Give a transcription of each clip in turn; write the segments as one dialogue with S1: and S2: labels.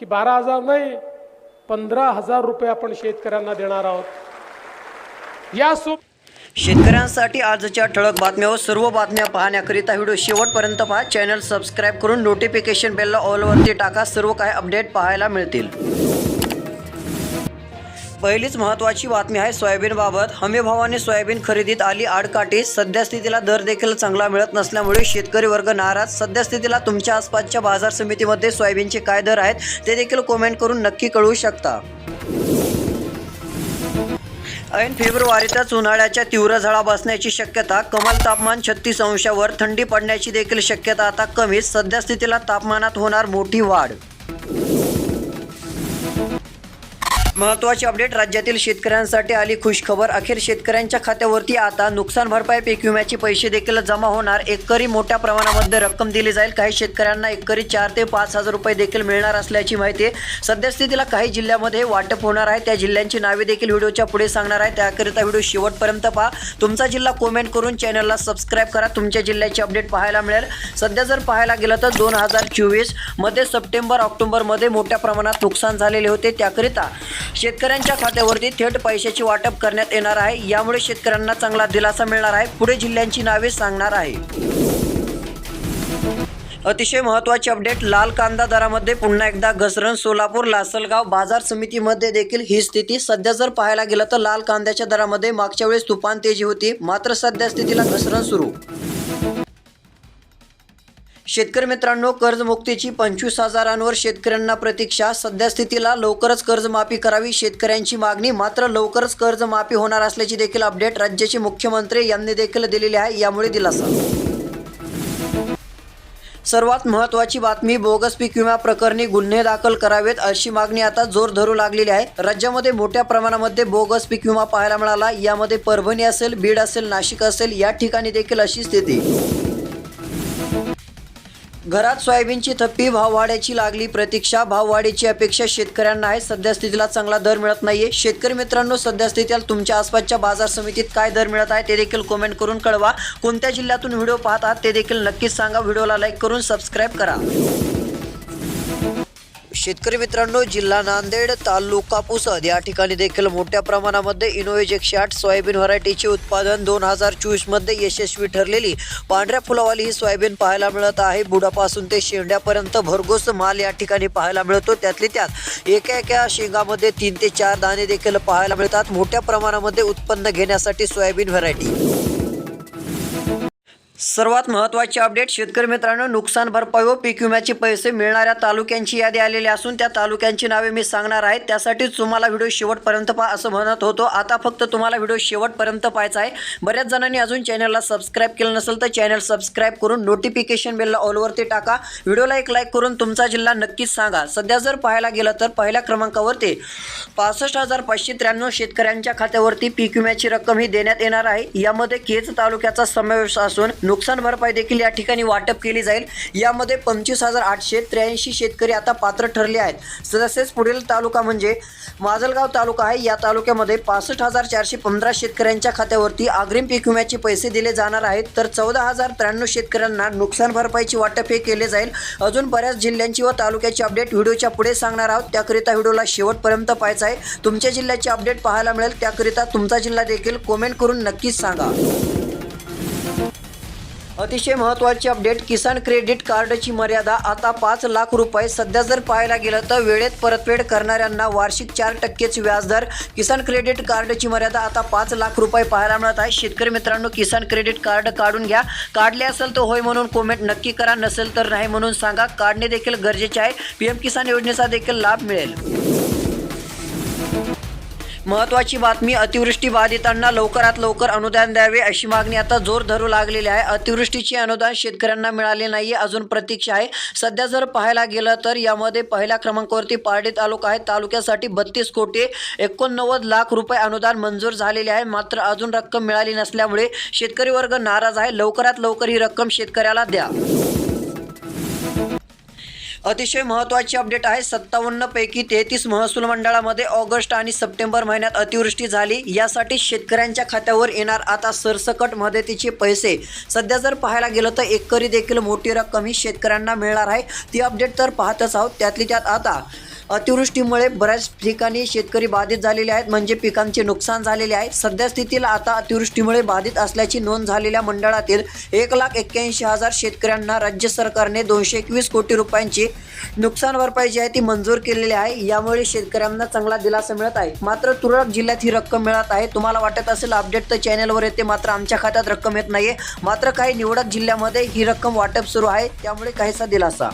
S1: की बारा हजार नाही पंधरा हजार रुपये आपण शेतकऱ्यांना देणार आहोत. या सो
S2: शेतकऱ्यांसाठी आजच्या ठळक बातम्या व सर्व बातम्या पाहण्याकरिता व्हिडिओ शेवटपर्यंत पहा. चॅनल सबस्क्राईब करून नोटिफिकेशन बेलला ऑलवरती टाका. सर्व काही अपडेट पाहायला मिळतील. पहिलीच महत्त्वाची बातमी आहे सोयाबीनबाबत. हमीभावाने सोयाबीन खरेदीत आली आडकाठी. सध्यास्थितीला दर देखील चांगला मिळत नसल्यामुळे शेतकरी वर्ग नाराज. सध्यास्थितीला तुमच्या आसपासच्या बाजार समितीमध्ये सोयाबीनचे काय दर आहेत ते देखील कॉमेंट करून नक्की कळवू शकता. ऐन फेब्रुवारीतच उन्हाळ्याच्या तीव्र झळा बसण्याची शक्यता कमाल तापमान छत्तीस अंशावर थंडी पडण्याची देखील शक्यता आता कमीच. सध्यास्थितीला तापमानात होणार मोठी वाढ. महत्त्वाची अपडेट राज्यातील शेतकऱ्यांसाठी आली खुशखबर. अखेर शेतकऱ्यांच्या खात्यावरती आता नुकसान भरपाई पीक विम्याचे पैसे देखील जमा होणार. एकरी मोठ्या प्रमाणामध्ये रक्कम दिली जाईल. काही शेतकऱ्यांना एकरी चार ते पाच हजार रुपये देखील मिळणार असल्याची माहिती आहे काही जिल्ह्यामध्ये वाटप होणार आहे. त्या जिल्ह्यांची नावे देखील व्हिडिओच्या पुढे सांगणार आहे. त्याकरिता व्हिडिओ शेवटपर्यंत पहा. तुमचा जिल्हा कमेंट करून चॅनलला सबस्क्राईब करा. तुमच्या जिल्ह्याची अपडेट पाहायला मिळेल. सध्या जर पाहायला गेलं तर दोन हजार चोवीसमध्ये सप्टेंबर ऑक्टोबरमध्ये मोठ्या प्रमाणात नुकसान झालेले होते. त्याकरिता शेतकऱ्यांच्या खात्यावरती थेट पैशाची वाटप करण्यात येणार आहे. यामुळे शेतकऱ्यांना चांगला दिलासा मिळणार आहे. पुढे जिल्ह्यांची नावे सांगणार आहे. अतिशय महत्त्वाची अपडेट लाल कांदा दरामध्ये पुन्हा एकदा घसरण. सोलापूर लासलगाव बाजार समितीमध्ये देखील ही स्थिती. सध्या जर पाहायला गेलं तर लाल कांद्याच्या दरामध्ये मागच्या वेळेस तुफान तेजी होती. मात्र सध्या स्थितीला घसरण सुरू. शेतकरी मित्रांनो कर्जमुक्तीची पंचवीस हजारांवर शेतकऱ्यांना प्रतीक्षा. सध्या स्थितीला लवकरच कर्जमाफी करावी शेतकऱ्यांची मागणी. मात्र लवकरच कर्जमाफी होणार असल्याची देखील अपडेट राज्याचे मुख्यमंत्री यांनी देखील दिलेली आहे. यामुळे दिलासा. सर्वात महत्त्वाची बातमी बोगस पीक विमा प्रकरणी गुन्हे दाखल करावेत अशी मागणी आता जोर धरू लागलेली आहे. राज्यामध्ये मोठ्या प्रमाणामध्ये बोगस पीक विमा पाहायला मिळाला. यामध्ये परभणी असेल बीड असेल नाशिक असेल या ठिकाणी देखील अशी स्थिती. घरात सोयाबीनची थप्पी भाववाढ्याची लागली प्रतीक्षा भाववाढीची अपेक्षा शेतकऱ्यांना आहे. सध्या स्थितीला चांगला दर मिळत नाहीये. शेतकरी मित्रांनो सध्या स्थितीला तुमच्या आसपासच्या बाजार समितीत काय दर मिळत आहे ते देखील कमेंट करून कळवा. कोणत्या जिल्ह्यातून व्हिडिओ पाहत आहात ते देखील नक्कीच सांगा. व्हिडिओला लाईक करून सबस्क्राईब करा. शेतकरी मित्रांनो जिल्हा नांदेड तालुका पुसद या ठिकाणी देखील मोठ्या प्रमाणामध्ये इनोवेज एकशे आठ सोयाबीन व्हरायटीचे उत्पादन दोन हजार चोवीसमध्ये यशस्वी ठरलेली. पांढऱ्या फुलावाली ही सोयाबीन पाहायला मिळत आहे. बुडापासून ते शेंड्यापर्यंत भरघोस माल या ठिकाणी पाहायला मिळतो. त्यातली त्यात एका एका शेंगामध्ये तीन ते चार दाणे देखील पाहायला मिळतात. मोठ्या प्रमाणामध्ये उत्पन्न घेण्यासाठी सोयाबीन व्हरायटी. सर्वात महत्त्वाचे अपडेट शेतकरी मित्रांनो नुकसान भरपाई व पीक विम्याचे पैसे मिळणाऱ्या तालुक्यांची यादी आलेली असून त्या तालुक्यांची नावे मी सांगणार आहे. त्यासाठीच तुम्हाला व्हिडिओ शेवटपर्यंत पहा असं म्हणत होतो. आता फक्त तुम्हाला व्हिडिओ शेवटपर्यंत पाहायचा आहे. बऱ्याच जणांनी अजून चॅनलला सबस्क्राईब केलं नसेल तर चॅनल सबस्क्राईब करून नोटिफिकेशन बेलला ऑलवरती टाका. व्हिडिओला एक लाईक करून तुमचा जिल्हा नक्कीच सांगा. सध्या जर पाहायला गेलं तर पहिल्या क्रमांकावरती पासष्ट हजार पाचशे त्र्याण्णव शेतकऱ्यांच्या खात्यावरती पीक विम्याची रक्कम ही देण्यात येणार आहे. यामध्ये केज तालुक्याचा समावेश असून नुकसान भरपाई देखील या ठिकाणी वाटप केली जाईल. यामध्ये पंचवीस हजार आठशे त्र्याऐंशी शेतकरी आता पात्र ठरले आहेत. तसेच पुढील तालुका म्हणजे माजलगाव तालुका आहे. या तालुक्यामध्ये पासष्ट हजार चारशे पंधरा शेतकऱ्यांच्या खात्यावरती अग्रिम पीक विम्याचे पैसे दिले जाणार आहेत. तर चौदा हजार त्र्याण्णव शेतकऱ्यांना नुकसान भरपाईची वाटप हे केले जाईल. अजून बऱ्याच जिल्ह्यांची व तालुक्याची अपडेट व्हिडिओच्या पुढे सांगणार आहोत. त्याकरिता व्हिडिओला शेवटपर्यंत पाहायचा आहे. तुमच्या जिल्ह्याची अपडेट पाहायला मिळेल. त्याकरिता तुमचा जिल्हा देखील कमेंट करून नक्कीच सांगा. अतिशय महत्त्वाची अपडेट किसान क्रेडिट कार्डची मर्यादा आता पाच लाख रुपये सध्या जर पाहायला गेलं तर वेळेत परतफेड करणाऱ्यांना वार्षिक चार टक्केच व्याजदर. किसान क्रेडिट कार्डची मर्यादा आता पाच लाख रुपये पाहायला मिळत आहे. शेतकरी मित्रांनो किसान क्रेडिट कार्ड काढून घ्या. काढले असेल तर होय म्हणून कोमेंट नक्की करा. नसेल तर नाही म्हणून सांगा. काढणे देखील गरजेचे आहे. पी एम किसान योजनेचा देखील लाभ मिळेल. महत्वाची बातमी अतिवृष्टी बाधितांना लवकरात लवकर अनुदान द्यावे अशी मागणी आता जोर धरू लागलेली आहे. अतिवृष्टीचे अनुदान शेतकऱ्यांना मिळाले नाही अजून प्रतीक्षा आहे. सध्या जर पाहायला गेलं तर यामध्ये पहिल्या क्रमांकावरती पारडी तालुका आहे. तालुक्यासाठी बत्तीस कोटी एकोणनव्वद लाख रुपये अनुदान मंजूर झालेले आहे. मात्र अजून रक्कम मिळाली नसल्यामुळे शेतकरी वर्ग नाराज आहे. लवकरात लवकर ही रक्कम शेतकऱ्याला द्या. अतिशय महत्त्वाची अपडेट आहे. सत्तावन्नपैकी तेहतीस महसूल मंडळामध्ये ऑगस्ट आणि सप्टेंबर महिन्यात अतिवृष्टी झाली. यासाठी शेतकऱ्यांच्या खात्यावर येणार आता सरसकट मदतीचे पैसे. सध्या जर पाहायला गेलं तर एकरी देखील मोठी रक्कम ही शेतकऱ्यांना मिळणार आहे. ती अपडेट तर पाहतच आहोत. त्यातली त्यात आता अतिवृष्टीमुळे बऱ्याच ठिकाणी शेतकरी बाधित झालेले आहेत. म्हणजे पिकांचे नुकसान झालेले आहे. सध्या स्थितीला आता अतिवृष्टीमुळे बाधित असल्याची नोंद झालेल्या मंडळातील एक लाख एक्क्याऐंशी हजार शेतकऱ्यांना राज्य सरकारने दोनशे एकवीस कोटी रुपयांची नुकसान भरपाई जी आहे ती मंजूर केलेली आहे. यामुळे शेतकऱ्यांना चांगला दिलासा मिळत आहे. मात्र तुरळक जिल्ह्यात ही रक्कम मिळत आहे. तुम्हाला वाटत असेल अपडेट तर चॅनलवर येते. मात्र आमच्या खात्यात रक्कम येत नाहीये. मात्र काही निवडक जिल्ह्यामध्ये ही रक्कम वाटप सुरू आहे. त्यामुळे काहीसा दिलासा.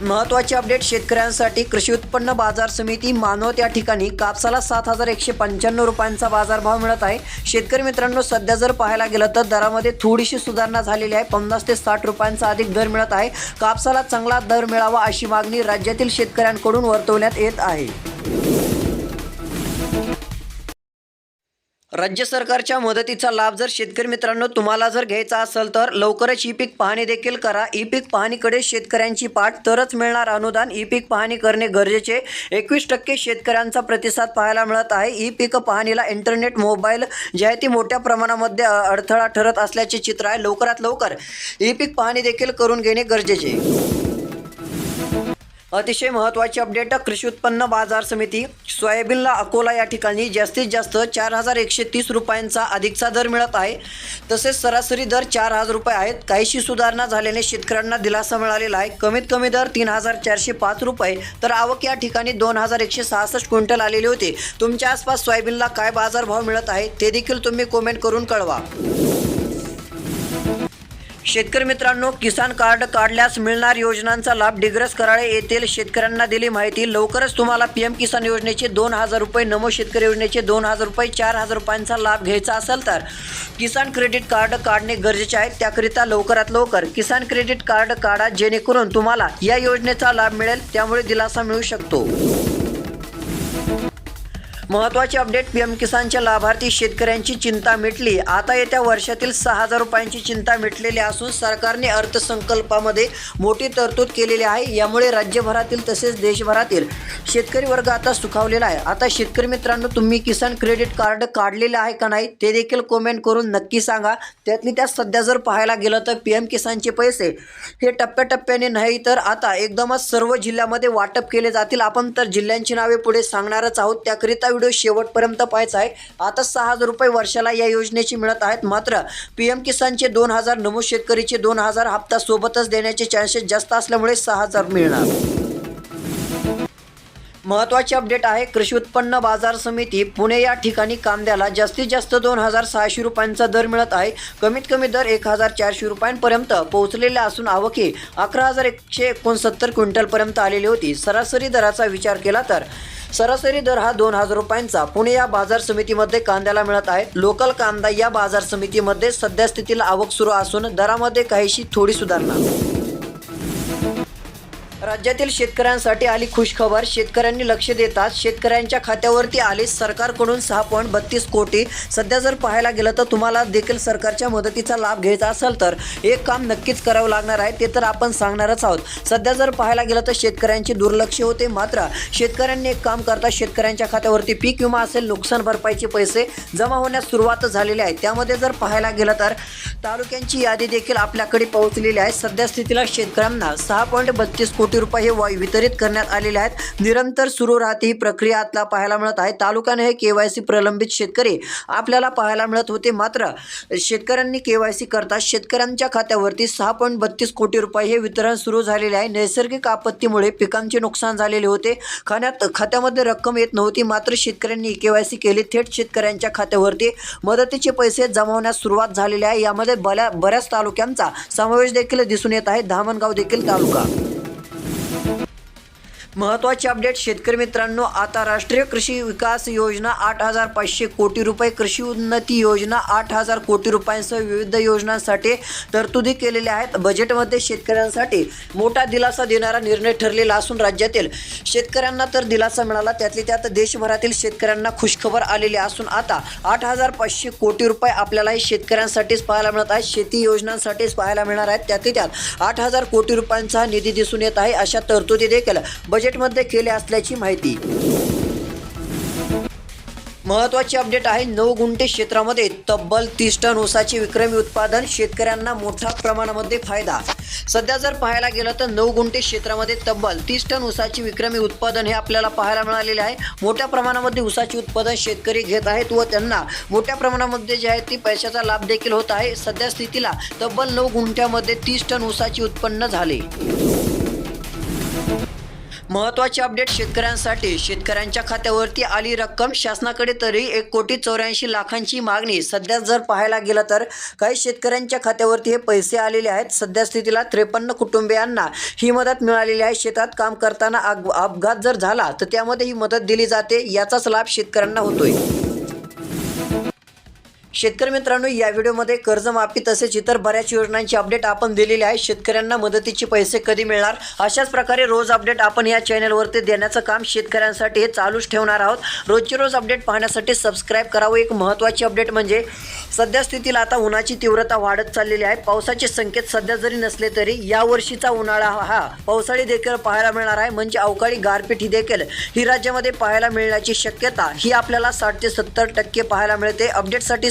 S2: महत्त्वाचे अपडेट शेतकऱ्यांसाठी कृषी उत्पन्न बाजार समिती मानव त्या ठिकाणी कापसाला सात हजार एकशे पंच्याण्णव रुपयांचा बाजारभाव मिळत आहे. शेतकरी मित्रांनो सध्या जर पाहायला गेलं तर दरामध्ये थोडीशी सुधारणा झालेली आहे. पन्नास ते साठ रुपयांचा अधिक दर मिळत आहे. कापसाला चांगला दर मिळावा अशी मागणी राज्यातील शेतकऱ्यांकडून वर्तवण्यात येत आहे. राज्य सरकारच्या मदतीचा लाभ जर शेतकरी मित्रांनो तुम्हाला जर घ्यायचा असेल तर लवकरच ई पीक पाहणी देखील करा. ई पीक पाहणीकडे शेतकऱ्यांची पाठ तरच मिळणार. अनुदान ई पीक पाहणी करणे गरजेचे. एकवीस टक्के शेतकऱ्यांचा प्रतिसाद पाहायला मिळत आहे. ई पीक पाहणीला इंटरनेट मोबाईल जे आहे ती मोठ्या प्रमाणामध्ये अडथळा ठरत असल्याचे चित्र आहे. लवकरात लवकर ई पीक पाहणी देखील करून घेणे गरजेचे आहे. अतिशय महत्त्वाची अपडेट कृषी उत्पन्न बाजार समिती सोयाबीनला अकोला या ठिकाणी जास्तीत जास्त चार हजार एकशे तीस रुपयांचा अधिकचा दर मिळत आहे. तसेच सरासरी दर चार हजार रुपये आहेत. काहीशी सुधारणा झाल्याने शेतकऱ्यांना दिलासा मिळालेला आहे. कमीत कमी दर तीन हजार चारशे पाच रुपये. तर आवक या ठिकाणी दोन हजार एकशे सहासष्ट क्विंटल आलेले होते. तुमच्या आसपास सोयाबीनला काय बाजारभाव मिळत आहे ते देखील तुम्ही कमेंट करून कळवा. शेतकरी मित्रांनो किसान कार्ड काढल्यास मिळणार योजनांचा लाभ डिग्रस कराळे येथील शेतकऱ्यांना दिली माहिती. लवकरच तुम्हाला पी एम किसान योजनेचे दोन हजार रुपये नमो शेतकरी योजनेचे दोन हजार रुपये चार हजार रुपयांचा लाभ घ्यायचा असेल तर किसान क्रेडिट कार्ड काढणे गरजेचे आहे. त्याकरिता लवकरात लवकर किसान क्रेडिट कार्ड काढा जेणेकरून तुम्हाला या योजनेचा लाभ मिळेल. त्यामुळे दिलासा मिळू शकतो. महत्त्वाचे अपडेट पी एम किसानच्या लाभार्थी शेतकऱ्यांची चिंता मिटली. आता येत्या वर्षातील सहा हजार रुपयांची चिंता मिटलेली असून सरकारने अर्थसंकल्पामध्ये मोठी तरतूद केलेली आहे. यामुळे राज्यभरातील तसेच देशभरातील शेतकरी वर्ग आता सुखावलेला आहे. आता शेतकरी मित्रांनो तुम्ही किसान क्रेडिट कार्ड काढलेलं आहे का नाही ते देखील कमेंट करून नक्की सांगा. त्यातली त्यात सध्या जर पाहायला गेलं तर पी एम किसानचे पैसे हे टप्प्याटप्प्याने नाही तर आता एकदमच सर्व जिल्ह्यामध्ये वाटप केले जातील. आपण तर जिल्ह्यांची नावे पुढे सांगणारच आहोत. त्याकरिता व्हिडिओ शेवटपर्यंत पाहायचा आहे. आता सहा हजार रुपये वर्षाला या योजनेची मिळत आहेत. मात्र पी एम किसानचे दोन हजार नमूद शेतकरीचे दोन हजार हप्ता सोबतच देण्याचे चान्सेस जास्त असल्यामुळे सहा हजार मिळणार. महत्त्वाची अपडेट आहे कृषी उत्पन्न बाजार समिती पुणे या ठिकाणी कांद्याला जास्तीत जास्त दोन हजार सहाशे रुपयांचा दर मिळत आहे. कमीत कमी दर एक हजार चारशे रुपयांपर्यंत पोहोचलेले असून आवके अकरा हजार एकशे एकोणसत्तर क्विंटलपर्यंत आलेली होती. सरासरी दराचा विचार केला तर सरासरी दर हा दोन हजार रुपयांचा. पुणे या बाजार समितीमध्ये कांद्याला मिळत आहे. लोकल कांदा या बाजार समितीमध्ये सध्या स्थितीला आवक सुरू असून दरामध्ये काहीशी थोडी सुधारणा. राज्यातील शेतकऱ्यांसाठी आली खुशखबर. शेतकऱ्यांनी लक्ष देतात शेतकऱ्यांच्या खात्यावरती आले सरकारकडून सहा पॉईंट बत्तीस कोटी. सध्या जर पाहायला गेलं तर तुम्हाला देखील सरकारच्या मदतीचा लाभ घ्यायचा असेल तर एक काम नक्कीच करावं लागणार आहे ते तर आपण सांगणारच आहोत. सध्या जर पाहायला गेलं तर शेतकऱ्यांचे दुर्लक्ष होते मात्र शेतकऱ्यांनी एक काम करता शेतकऱ्यांच्या खात्यावरती पीक विमा असेल नुकसान भरपाईचे पैसे जमा होण्यास सुरुवात झालेली आहे. त्यामध्ये जर पाहायला गेलं तर तालुक्यांची यादी देखील आपल्याकडे पोहोचलेली आहे. सध्या स्थितीला शेतकऱ्यांना सहा पॉईंट बत्तीस कोटी रुपये हे वाय- वितरित करण्यात आलेले आहेत. निरंतर सुरू राहते ही प्रक्रिया. आतला पाहायला मिळत आहे. तालुक्याने हे के वाय सी प्रलंबित शेतकरी आपल्याला पाहायला मिळत होते. मात्र शेतकऱ्यांनी के वाय सी करता शेतकऱ्यांच्या खात्यावरती सहा पॉईंट बत्तीस कोटी रुपये हे वितरण सुरू झालेले आहे. नैसर्गिक आपत्तीमुळे पिकांचे नुकसान झालेले होते. खाण्यात खात्यामध्ये रक्कम येत नव्हती. मात्र शेतकऱ्यांनी के वाय सी केली. थेट शेतकऱ्यांच्या खात्यावरती मदतीचे पैसे जमवण्यास सुरुवात झालेली आहे. यामध्ये बऱ्या बऱ्याच तालुक्यांचा समावेश देखील दिसून येत आहे. धामणगाव देखील तालुका. महत्त्वाचे अपडेट शेतकरी मित्रांनो आता राष्ट्रीय कृषी विकास योजना आठ हजार पाचशे कोटी रुपये कृषी उन्नती योजना आठ हजार कोटी रुपयांसह विविध योजनांसाठी तरतुदी केलेल्या आहेत. बजेटमध्ये शेतकऱ्यांसाठी मोठा दिलासा देणारा निर्णय ठरलेला असून राज्यातील शेतकऱ्यांना तर दिलासा मिळाला त्यातली त्यात देशभरातील शेतकऱ्यांना खुशखबर आलेली असून आता आठ हजार पाचशे कोटी रुपये आपल्याला हे शेतकऱ्यांसाठीच पाहायला मिळत आहेत. शेती योजनांसाठीच पाहायला मिळणार आहेत. त्यातली त्यात आठ हजार कोटी रुपयांचा निधी दिसून येत आहे अशा तरतुदी देखील बजेटमध्ये केले असल्याची माहिती. महत्वाची अपडेट आहे नऊ गुंठे क्षेत्रामध्ये तब्बल तीस टन ऊसाचे विक्रमी उत्पादन शेतकऱ्यांना मोठ्या प्रमाणामध्ये फायदा. सध्या जर पाहायला गेलं तर नऊ गुंठे क्षेत्रामध्ये तब्बल तीस टन ऊसाचे विक्रमी उत्पादन हे आपल्याला पाहायला मिळालेले आहे. मोठ्या प्रमाणामध्ये ऊसाचे उत्पादन शेतकरी घेत आहेत व त्यांना मोठ्या प्रमाणामध्ये जे आहे ती पैशाचा लाभ देखील होत आहे. सध्या स्थितीला तब्बल नऊ गुंठ्यामध्ये तीस टन ऊसाचे उत्पन्न झाले. महत्त्वाचे अपडेट शेतकऱ्यांसाठी. शेतकऱ्यांच्या खात्यावरती आली रक्कम शासनाकडे तरी एक कोटी चौऱ्याऐंशी लाखांची मागणी. सध्या जर पाहायला गेलं तर काही शेतकऱ्यांच्या खात्यावरती हे पैसे आलेले आहेत. सध्या स्थितीला त्रेपन्न कुटुंबियांना ही मदत मिळालेली आहे. शेतात काम करताना अपघात जर झाला तर त्यामध्ये ही मदत दिली जाते. याचाच लाभ शेतकऱ्यांना होतोय. शेतकरी मित्रांनो या व्हिडिओमध्ये कर्जमाफी तसेच इतर बऱ्याच योजनांची अपडेट आपण दिलेली आहे. शेतकऱ्यांना मदतीचे पैसे कधी मिळणार? अशाच प्रकारे रोज अपडेट आपण या चॅनलवरती देण्याचं काम शेतकऱ्यांसाठी हे चालूच ठेवणार आहोत. रोजचे रोज अपडेट पाहण्यासाठी सबस्क्राईब करावं. एक महत्त्वाची अपडेट म्हणजे सध्या स्थितीला आता उन्हाची तीव्रता वाढत चाललेली आहे. पावसाचे संकेत सध्या जरी नसले तरी या वर्षीचा उन्हाळा हा पावसाळी देखील पाहायला मिळणार आहे. म्हणजे अवकाळी गारपीट ही देखील ही राज्यामध्ये पाहायला मिळण्याची शक्यता ही आपल्याला साठ ते सत्तर टक्के पाहायला मिळते. अपडेटसाठी